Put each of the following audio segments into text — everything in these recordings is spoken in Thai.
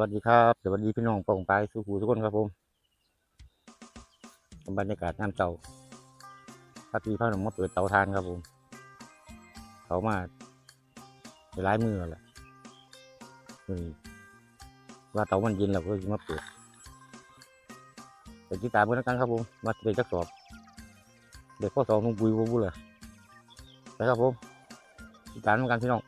วัสดีครับ สวัสดีพี่น้องปองไปายสุขูทุกคนครับผมบรรยากาศน้ำเจ้าพัทีพระนมมาเปิดเตาทานครับผม เขามาไปร้ายมือแล้วแหละว่าเตามันเย็นแล้วก็จะมาเปิดไปติดตามกันแล้วกันครับผม มาเด็กจักสอบ เด็กข้อสองนุ่งบุยวุ้บุเลยไปครับผมติดตามกันพี่น้อง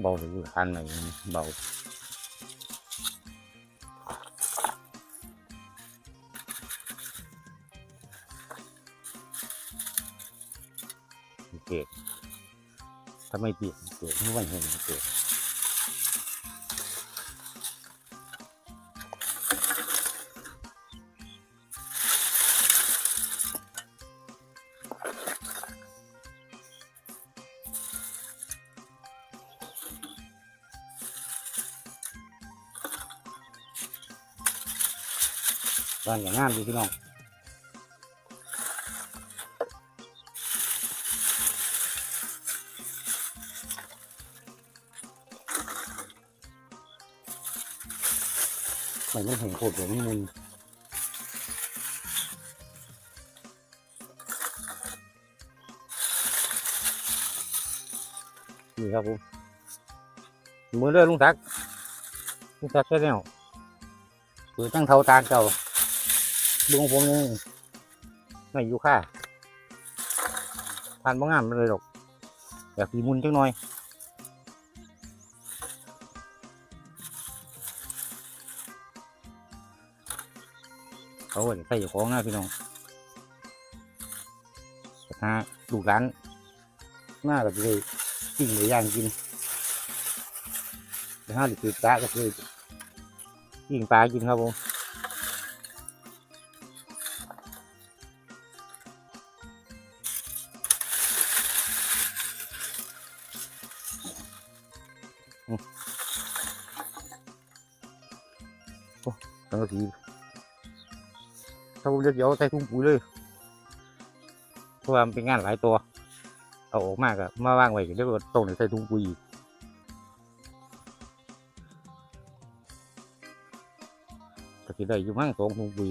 เบาหรือคันหน่อยเบาเกตถ้าไม่เปลี่ยนเกตไม่ไหวเห็นเกต บ้านอย่างงามดีพี่น้องมันไม่เห็นโคตรแบบนี้มุนนี่ครับผมมือเลือลุงทักลุงทักดิ์แค่แนวเปิดตั้งเท่าตาเก่า ลุงผมนี่ไม่อยู่ค่าทานบ้งงามเลยหรอกอยากปีมุนจังหน่อยเขาใส่ของหน้าพี่น้องแต่ถ้าลูร้านหน้าก็จะได้กินหรือย่างกินแต่ถ้าหรือตืดปลาก็คือยิงปลากินครับผม สังกะสีถ้าผมจะเดี๋ยวใส่ถุงปุ๋ยเลยเพราะว่ามันเป็นงานหลายตัว เอาออกมากอะมาว่างไว้เดี๋ยวก็ต้องใส่ถุงปุ๋ยอีกก็สิได้อยู่มั่งสองถุงปุ๋ย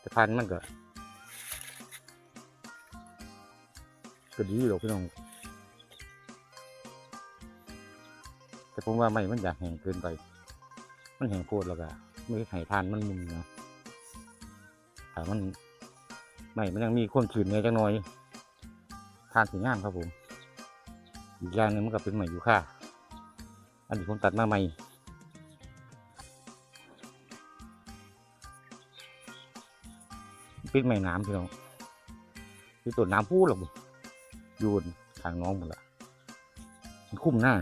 แต่พันมันก็ก็ดีหรอกพี่น้องแต่ผมว่าไม่มันอยากแห้งเกินไป มันแห้งโคตรแล้วก็ไม่ไห้ทานมันมุนเนาะแต่มันไม่มันยังมีความชื้นในจังหน่อย ทานสีงามครับผม อีกอย่างหนึงมันก็เป็นใหม่อยู่ค่ะอันนี้ผมตัดมาใหม่ป็นใหม่น้ำพี่น้องคือต้นน้ำพูดหรอกอยูนทางน้องหมดละมันคุ้มหน้า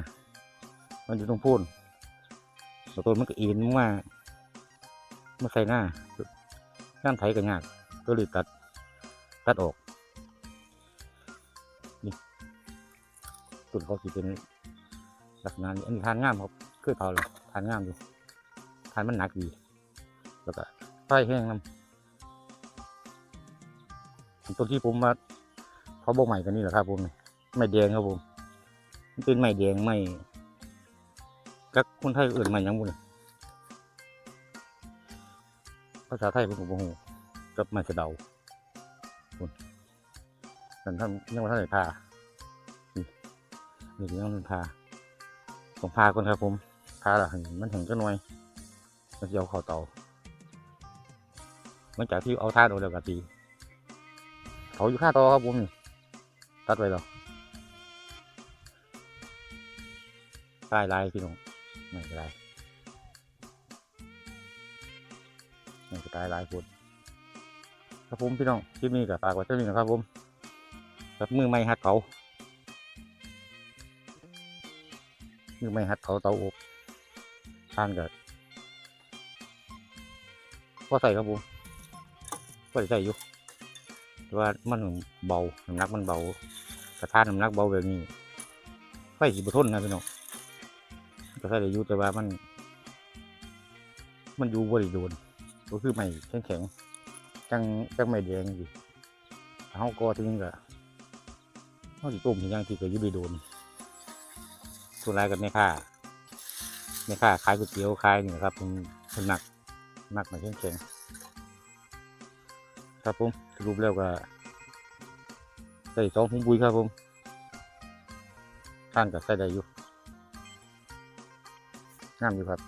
มันจะต้องพูน แล้วต้นมันก็เอ็นมามาใส่หน้าย่างไถกันยากก็เลยตัด ตัดออกนี่ต้นเขาสิเป็นลักษณะนี้อันนี้ทานง่ามครับเคยเผาแล้วทานง่ามอยู่ทานมันหนักดีแล้วก็ไฟแห้งน้ำตัวที่ผมมาเขาบอกใหม่กันนี่แหละครับผมไม่แดงครับผมมันเป็นไม่แดงไม่ กักคนไทยอื่นม่ยังบุญภาษาไทยผมก็บ่ฮู้กับไม่สะเดาคุณแต่ท่านยังว่าท่านไหนพานี่นี่ยังมันพาผมพาคนครับผมพาละให้มันแห้งจังหน่อยมันจะเอาเข้าเตาหลังจากที่เอาท่าโดนแล้วก็ตีเขาอยู่ข้าเตอครับผมตัดไว้แล้วตายลายพี่น้อง ไม่เป็นไรไม่เป็นไรลายคนครับผมพี่น้องคลิปนี้ก็ฝากไว้เท่านี้นะครับผมกับมือไม่หัดเขามือไม่หัดเขาเตาอบทานกับพอใส่ครับผมก็ใส่อยู่แต่ว่ามันเบาน้ำหนักมันเบากระทานน้ำหนักเบาแบบนี้ไฟสิบทนนะพี่น้อง ก็ใส่ได้อยู่แต่ว่ามัน มันอยู่บริโดนก็คือไม่แข็งแข็งจังจังไม่แดงอยู่ถ้าเขาก็ทิ้งก็เขาสิต้มที่ยังที่ก็อยู่บริโดนส่วนรายกับแม่ค้าแม่ค้าขายก๋วยเตี๋ยวขายนี่นะครับเป็นเป็นหนักหนักไม่แข็งแข็งๆครับผมรุปแล้วก็ใส่สองถุงปุ๋ยครับผมท่านก็ใส่ได้อยู่ งามอยู่ครับ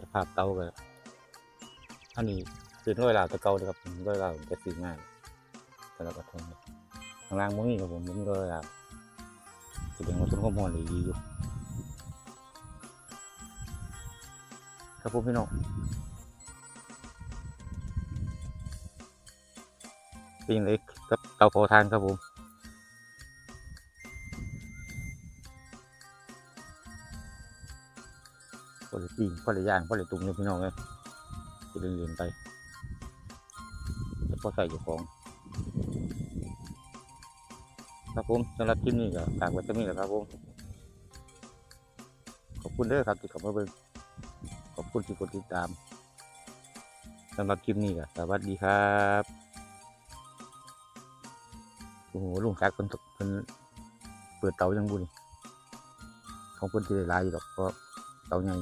สภาพเตาก็อันนี้เป็นร้อยลาวตะเกาเลยครับผมร้อยลาวจะสีง่ายแต่ละกระทงข้างล่างมันมีครับผมมันมีร้อยลาวจะเป็นวัตถุข้อมูลดีอยู่ครับผมพี่น้อง ปิ้งเล็กกับเตาเผาทานครับผมพอเลยปิ้งพอเลยย่างพอเลยตุ้มเลยพี่น้องเลยจะเรียๆไปแล้วพอใส่อยู่ของครับผมสำหรับคลิปนี้ก็ฝากไว้เท่นี้แหละครับผมขอบคุณเด้อครับที่เข้ามาเบิ่งขอบคุณที่กดติดตามสำหรับคลิปนี้ก็สวัสดีครับ อ้โหลุงจักเป็นเป็นเปิดเตายังบุญของคนที่ได้ลายอยู่ดอกเพราะเตาใหญ่